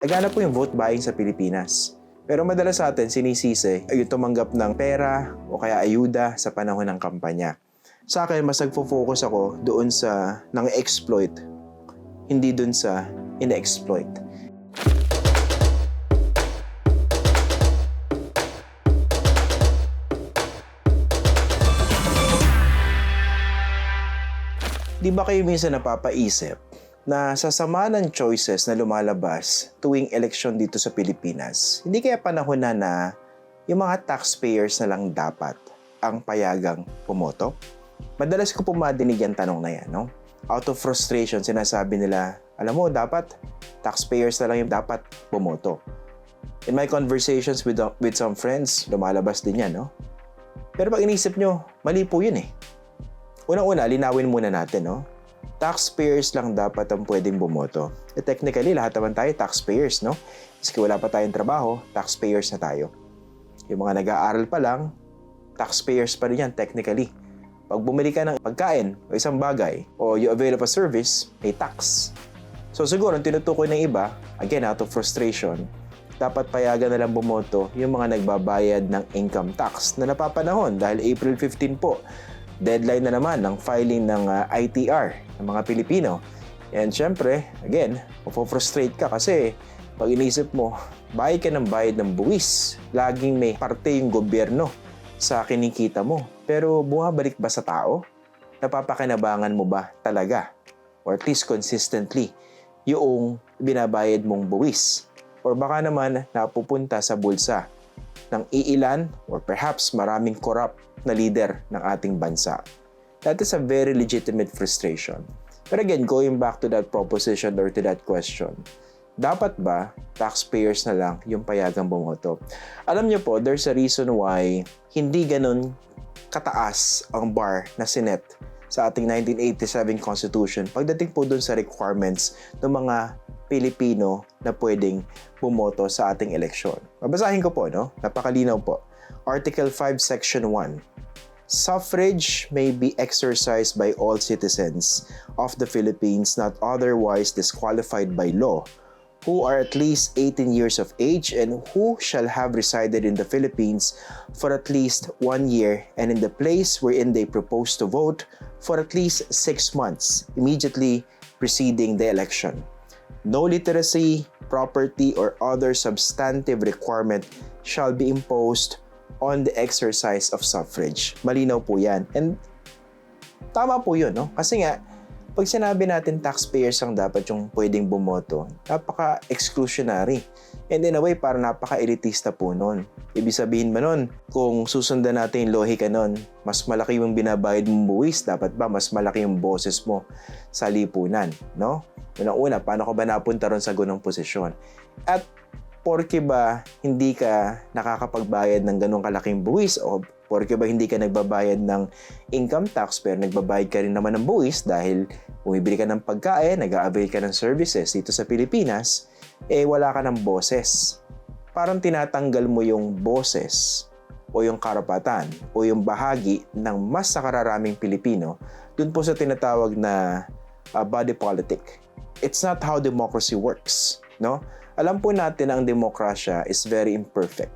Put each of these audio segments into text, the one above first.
Nagana po yung vote buying sa Pilipinas. Pero madalas sa atin sinisisi ay yung tumanggap ng pera o kaya ayuda sa panahon ng kampanya. Sa akin, mas nagfo-focus ako doon sa nang exploit hindi doon sa ina-exploit. Di ba kayo minsan napapaisip na sa ng choices na lumalabas tuwing eleksyon dito sa Pilipinas, hindi kaya panahon na na yung mga taxpayers na lang dapat ang payagang pumoto? Madalas ko pumadinig yung tanong na yan, no? Out of frustration, sinasabi nila, alam mo, dapat taxpayers na lang yung dapat pumoto. In my conversations with, with some friends, lumalabas din yan, no? Pero pag inisip nyo, mali po yun eh. Unang-una, linawin muna natin, no? Taxpayers lang dapat ang pwedeng bumoto. Eh, technically, lahat naman tayo taxpayers, no? Maski wala pa tayong trabaho, taxpayers na tayo. Yung mga nag-aaral pa lang, taxpayers pa rin yan, technically. Pag bumili ka ng pagkain o isang bagay o you avail of a service, may tax. So siguro, ang tinutukoy ng iba, again, out of frustration, dapat payagan na lang bumoto yung mga nagbabayad ng income tax na napapanahon dahil April 15 po deadline na naman ng filing ng uh, ITR ng mga Pilipino. And syempre, again, mapofrustrate ka kasi pag inisip mo, bayad ka ng bayad ng buwis. Laging may parte yung gobyerno sa kinikita mo. Pero bumabalik ba sa tao? Napapakinabangan mo ba talaga? Or at least consistently, yung binabayad mong buwis? Or baka naman napupunta sa bulsa ng iilan or perhaps maraming corrupt na leader ng ating bansa. That is a very legitimate frustration. But again, going back to that proposition or to that question, dapat ba taxpayers na lang yung payagang bumoto? Alam niyo po, there's a reason why hindi ganun kataas ang bar na sinet sa ating 1987 Constitution pagdating po dun sa requirements ng mga Pilipino na pwedeng bumoto sa ating eleksyon. Babasahin ko po, no? Napakalinaw po. Article 5, Section 1. Suffrage may be exercised by all citizens of the Philippines not otherwise disqualified by law who are at least 18 years of age and who shall have resided in the Philippines for at least one year and in the place wherein they propose to vote for at least six months immediately preceding the election. No literacy, property, or other substantive requirement shall be imposed on the exercise of suffrage. Malinaw po yan. And tama po yun, no? Kasi nga, pag sinabi natin taxpayers ang dapat yung pwedeng bumoto, napaka-exclusionary. And in a way, para napaka-elitista po nun. Ibig sabihin ba nun, kung susundan natin yung lohika nun, mas malaki yung binabayad mong buwis, dapat ba mas malaki yung boses mo sa lipunan, no? Unang-una, paano ka ba napunta ron sa ganong posisyon? At porke ba hindi ka nakakapagbayad ng ganong kalaking buwis o porke ba hindi ka nagbabayad ng income tax pero nagbabayad ka rin naman ng buwis dahil bumibili ka ng pagkain, nag-avail ka ng services dito sa Pilipinas, eh wala ka ng boses. Parang tinatanggal mo yung boses o yung karapatan o yung bahagi ng mas nakararaming Pilipino dun po sa tinatawag na uh, body politic. It's not how democracy works, no? Alam po natin ang demokrasya is very imperfect.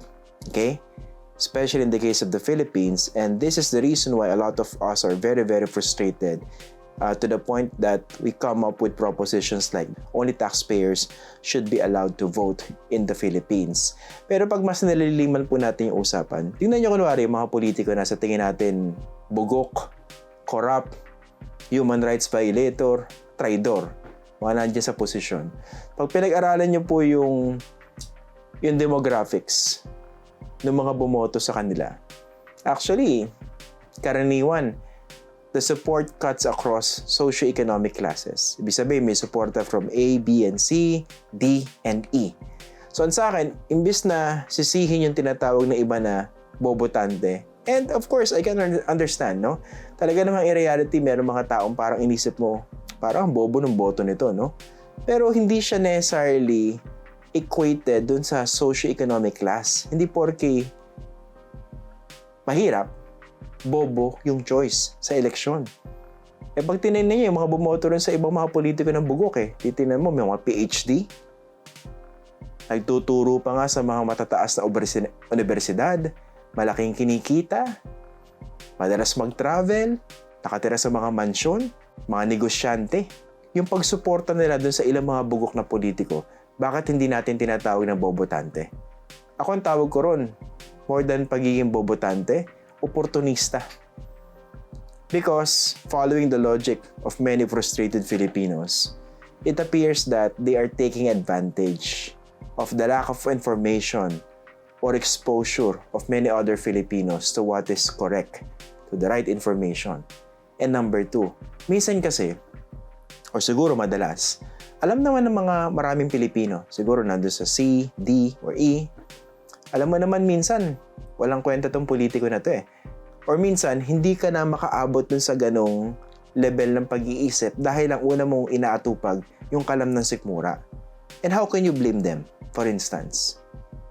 Okay? Especially in the case of the Philippines and this is the reason why a lot of us are very very frustrated uh, to the point that we come up with propositions like only taxpayers should be allowed to vote in the Philippines. Pero pag mas naliliman po natin yung usapan, tingnan nyo kunwari yung mga politiko na sa tingin natin bugok, corrupt, human rights violator, traidor mga nandiyan sa posisyon. Pag pinag-aralan nyo po yung, yung demographics ng mga bumoto sa kanila, actually, karaniwan, the support cuts across socio-economic classes. Ibig sabihin, may suporta from A, B, and C, D, and E. So, sa akin, imbis na sisihin yung tinatawag na iba na bobotante, and of course, I can understand, no? Talaga namang in reality, meron mga taong parang inisip mo, parang bobo ng boto nito, no? Pero hindi siya necessarily equated dun sa socio-economic class. Hindi porke mahirap, bobo yung choice sa eleksyon. Eh pag tinayin niyo yung mga bumoto rin sa ibang mga politiko ng bugok eh, titinan mo may mga PhD, Nagtuturo pa nga sa mga matataas na universidad, malaking kinikita, madalas mag-travel, nakatira sa mga mansyon, mga negosyante. Yung pagsuporta nila dun sa ilang mga bugok na politiko, bakit hindi natin tinatawag na bobotante? Ako ang tawag ko ron, more than pagiging bobotante, oportunista. Because following the logic of many frustrated Filipinos, it appears that they are taking advantage of the lack of information or exposure of many other Filipinos to what is correct, to the right information. And number two, minsan kasi, or siguro madalas, alam naman ng mga maraming Pilipino, siguro nando sa C, D, or E, alam mo naman minsan, walang kwenta tong politiko na to eh. Or minsan, hindi ka na makaabot dun sa ganong level ng pag-iisip dahil ang una mong inaatupag yung kalam ng sikmura. And how can you blame them, for instance?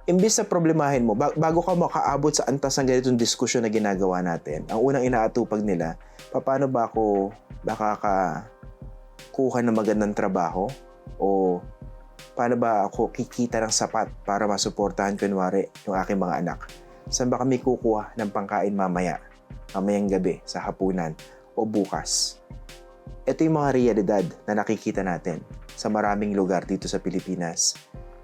Imbis na problemahin mo, ba- bago ka makaabot sa antas ng ganitong diskusyon na ginagawa natin, ang unang inaatupag nila, paano ba ako baka kuha ng magandang trabaho? O paano ba ako kikita ng sapat para masuportahan kunwari yung aking mga anak? Saan ba kami kukuha ng pangkain mamaya? Mamayang gabi, sa hapunan, o bukas? Ito yung mga realidad na nakikita natin sa maraming lugar dito sa Pilipinas.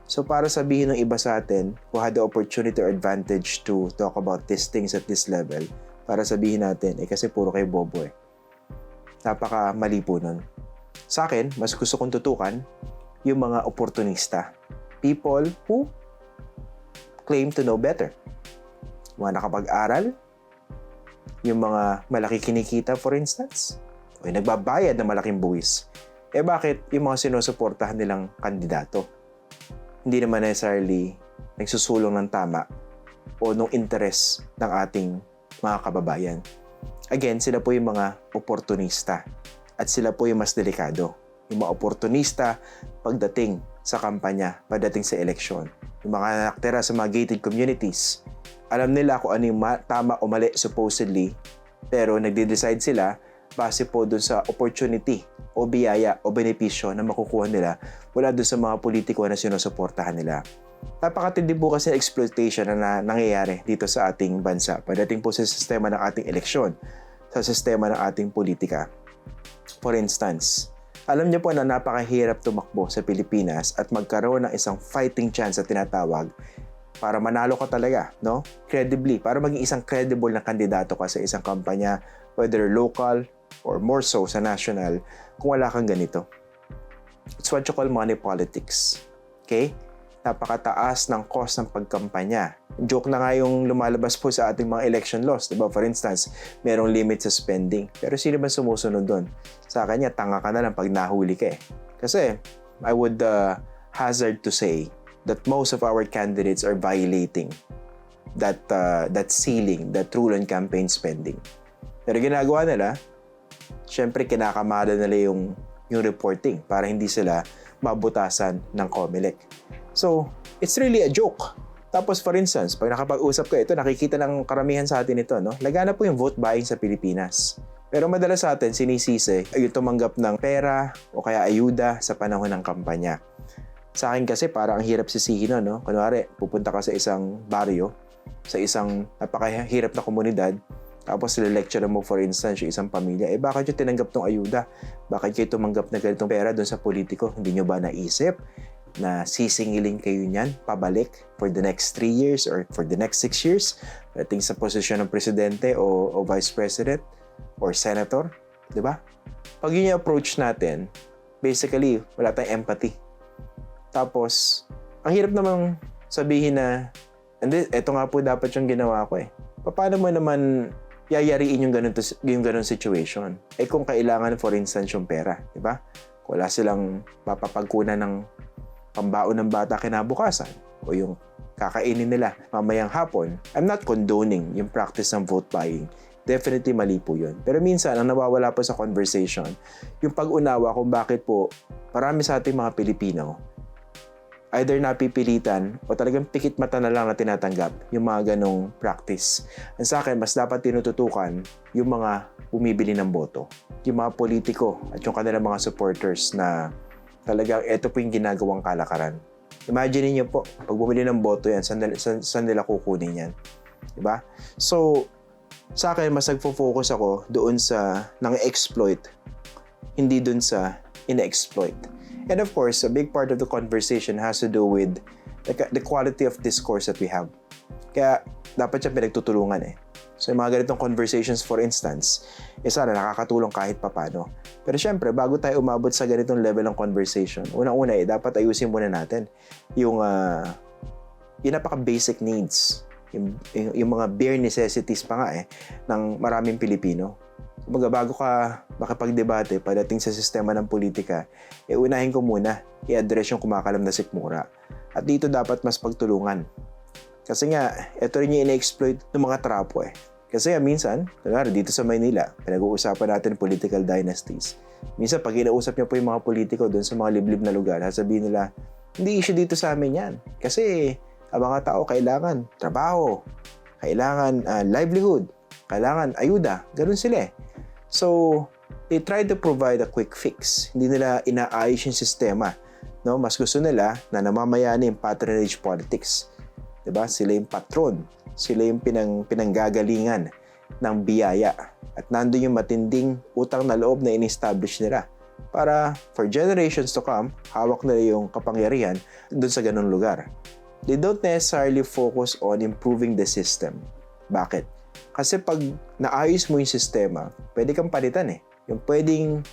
So para sabihin ng iba sa atin who had the opportunity or advantage to talk about these things at this level, para sabihin natin, eh kasi puro kay Bobo eh. Napaka mali po nun. Sa akin, mas gusto kong tutukan yung mga oportunista. People who claim to know better. Mga nakapag-aral, yung mga malaki kinikita for instance, o yung nagbabayad ng malaking buwis. Eh bakit yung mga sinusuportahan nilang kandidato? Hindi naman necessarily nagsusulong ng tama o nung interes ng ating mga kababayan. Again, sila po yung mga oportunista at sila po yung mas delikado. Yung mga oportunista pagdating sa kampanya, pagdating sa eleksyon. Yung mga nakatira sa mga gated communities, alam nila kung ano yung ma- tama o mali supposedly, pero nagde-decide sila base po dun sa opportunity o biyaya o benepisyo na makukuha nila mula dun sa mga politiko na sinusuportahan nila. Napakatindi po kasi exploitation na, na nangyayari dito sa ating bansa pagdating po sa sistema ng ating eleksyon, sa sistema ng ating politika. For instance, alam niyo po na napakahirap tumakbo sa Pilipinas at magkaroon ng isang fighting chance na tinatawag para manalo ka talaga, no? Credibly, para maging isang credible na kandidato ka sa isang kampanya, whether local or more so sa national, kung wala kang ganito. It's what you call money politics. Okay? Napakataas ng cost ng pagkampanya. Joke na nga yung lumalabas po sa ating mga election laws. Diba? For instance, merong limit sa spending. Pero sino ba sumusunod doon? Sa kanya, tanga ka na lang pag nahuli ka eh. Kasi, I would uh, hazard to say that most of our candidates are violating that uh, that ceiling, that rule on campaign spending. Pero ginagawa nila, syempre kinakamada nila yung yung reporting para hindi sila mabutasan ng COMELEC. So, it's really a joke. Tapos for instance, pag nakapag-usap ka ito, nakikita ng karamihan sa atin ito, no? Lagana po yung vote buying sa Pilipinas. Pero madalas sa atin, sinisisi ay yung tumanggap ng pera o kaya ayuda sa panahon ng kampanya. Sa akin kasi parang ang hirap sisihin no, no? Kunwari, pupunta ka sa isang baryo, sa isang napakahirap na komunidad, tapos lecture mo for instance yung isang pamilya, eh bakit yung tinanggap tong ayuda? Bakit kayo tumanggap na ganitong pera doon sa politiko? Hindi nyo ba naisip na sisingilin kayo niyan pabalik for the next 3 years or for the next 6 years? Dating sa posisyon ng presidente o, o vice president or senator, di ba? Pag yun yung approach natin, basically, wala tayong empathy. Tapos, ang hirap namang sabihin na, hindi, eto nga po dapat yung ginawa ko eh. Paano mo naman yayariin yung ganun, yung ganun situation? Eh kung kailangan, for instance, yung pera, di ba? Wala silang mapapagkunan ng pambaon ng bata kinabukasan o yung kakainin nila mamayang hapon. I'm not condoning yung practice ng vote buying. Definitely mali po yun. Pero minsan, ang nawawala po sa conversation, yung pag-unawa kung bakit po marami sa ating mga Pilipino either napipilitan o talagang pikit mata na lang na tinatanggap yung mga ganong practice. Ang sa akin, mas dapat tinututukan yung mga bumibili ng boto. Yung mga politiko at yung kanilang mga supporters na talagang ito po yung ginagawang kalakaran. Imagine niyo po, pag bumili ng boto yan, saan, saan, saan nila kukunin yan? Diba? So, sa akin, mas nagfo-focus ako doon sa nang exploit hindi dun sa ina-exploit. And of course, a big part of the conversation has to do with the, the quality of discourse that we have. Kaya dapat siya pinagtutulungan eh. So yung mga ganitong conversations for instance, eh sana nakakatulong kahit papano. Pero syempre, bago tayo umabot sa ganitong level ng conversation, unang-una eh, dapat ayusin muna natin yung, ah, yung napaka-basic needs. Yung, yung, yung mga bare necessities pa nga eh, ng maraming Pilipino. Kumbaga, bago ka makipagdebate pagdating sa sistema ng politika, eh unahin ko muna i-address yung kumakalam na sikmura. At dito dapat mas pagtulungan. Kasi nga, ito rin yung ina-exploit ng mga trapo eh. Kasi nga, minsan, kunwari dito sa Maynila, pinag-uusapan natin political dynasties. Minsan, pag inausap niyo po yung mga politiko doon sa mga liblib na lugar, sasabihin nila, hindi issue dito sa amin yan. Kasi ang mga tao kailangan trabaho, kailangan ah, livelihood, kailangan ayuda. Ganun sila eh. So, they try to provide a quick fix. Hindi nila inaayos yung sistema. No? Mas gusto nila na namamayani yung patronage politics. 'Di ba? Sila yung patron. Sila yung pinang, pinanggagalingan ng biyaya. At nandun yung matinding utang na loob na in-establish nila para for generations to come, hawak nila yung kapangyarihan doon sa ganung lugar. They don't necessarily focus on improving the system. Bakit? Kasi pag naayos mo yung sistema, pwede kang palitan eh. Yung pwedeng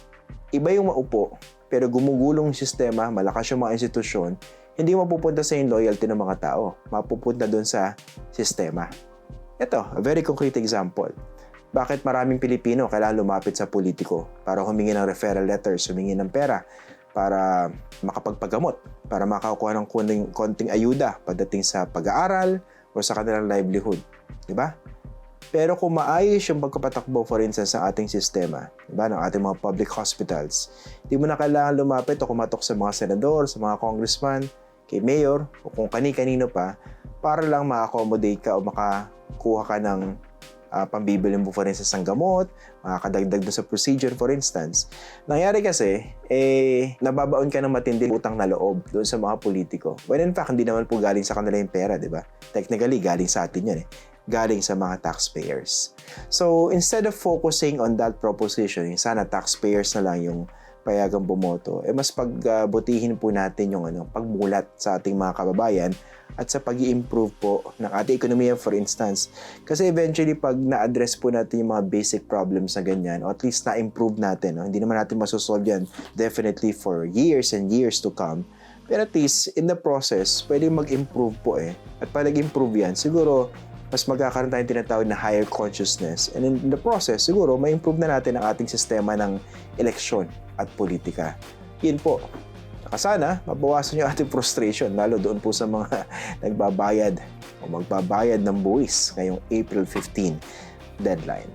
iba yung maupo, pero gumugulong sistema, malakas yung mga institusyon, hindi mapupunta sa yung loyalty ng mga tao. Mapupunta doon sa sistema. Ito, a very concrete example. Bakit maraming Pilipino kailangan lumapit sa politiko para humingi ng referral letters, humingi ng pera, para makapagpagamot, para makakuha ng konting, konting ayuda pagdating sa pag-aaral o sa kanilang livelihood. Di ba? Pero kung maayos yung pagkapatakbo, for instance, ng ating sistema, diba, ng ating mga public hospitals, hindi mo na kailangan lumapit o kumatok sa mga senador, sa mga congressman, kay mayor, o kung kani-kanino pa, para lang ma-accommodate ka o makakuha ka ng ah, pambibili mo, for instance, ng gamot, makakadagdag doon sa procedure, for instance. Nangyari kasi, eh, nababaon ka ng matinding utang na loob doon sa mga politiko. When in fact, hindi naman po galing sa kanila yung pera, di ba? Technically, galing sa atin yun eh galing sa mga taxpayers. So, instead of focusing on that proposition, yung sana taxpayers na lang yung payagang bumoto, eh mas pagbutihin po natin yung ano, pagmulat sa ating mga kababayan at sa pag improve po ng ating ekonomiya for instance. Kasi eventually pag na-address po natin yung mga basic problems na ganyan, o at least na-improve natin, no? hindi naman natin masosolve yan definitely for years and years to come, pero at least in the process, pwede mag-improve po eh. At pag nag-improve yan, siguro mas magkakaroon tayong tinatawag na higher consciousness. And in the process, siguro, may improve na natin ang ating sistema ng eleksyon at politika. Yun po. Saka sana, mabawasan yung ating frustration, lalo doon po sa mga nagbabayad o magbabayad ng buwis ngayong April 15 deadline.